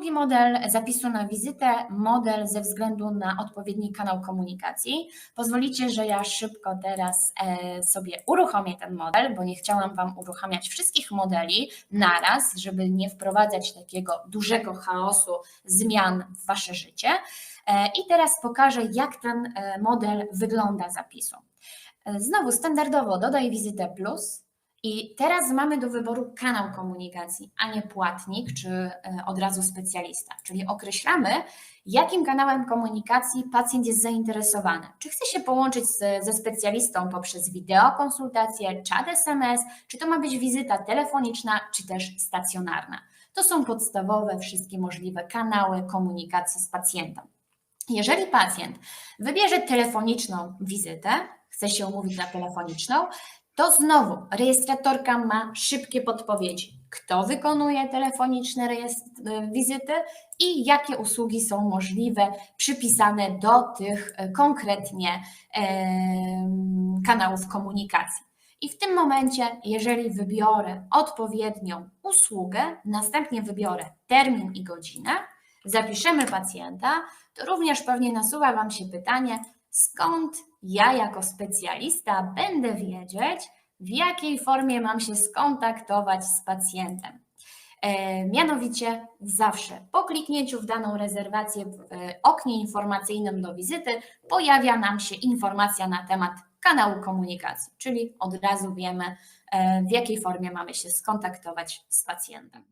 drugi model zapisu na wizytę, model ze względu na odpowiedni kanał komunikacji. Pozwolicie, że ja szybko teraz e, sobie uruchomię ten model, bo nie chciałam Wam uruchamiać wszystkich modeli naraz, żeby nie wprowadzać takiego dużego chaosu zmian w Wasze życie. E, I teraz pokażę, jak ten e, model wygląda zapisu. Znowu standardowo dodaj wizytę plus i teraz mamy do wyboru kanał komunikacji, a nie płatnik czy e, od razu specjalista. Czyli określamy, jakim kanałem komunikacji pacjent jest zainteresowany. Czy chce się połączyć z, ze specjalistą poprzez wideokonsultację, czat SMS, czy to ma być wizyta telefoniczna, czy też stacjonarna. To są podstawowe wszystkie możliwe kanały komunikacji z pacjentem. Jeżeli pacjent wybierze telefoniczną wizytę, chce się umówić na telefoniczną, to znowu rejestratorka ma szybkie podpowiedzi, kto wykonuje telefoniczne rejestr- wizyty i jakie usługi są możliwe, przypisane do tych e, konkretnie kanałów komunikacji. I w tym momencie, jeżeli wybiorę odpowiednią usługę, następnie wybiorę termin i godzinę, zapiszemy pacjenta, to również pewnie nasuwa Wam się pytanie, skąd ja jako specjalista będę wiedzieć, w jakiej formie mam się skontaktować z pacjentem. E, Mianowicie zawsze po kliknięciu w daną rezerwację w e, oknie informacyjnym do wizyty pojawia nam się informacja na temat kanału komunikacji, czyli od razu wiemy, e, w jakiej formie mamy się skontaktować z pacjentem.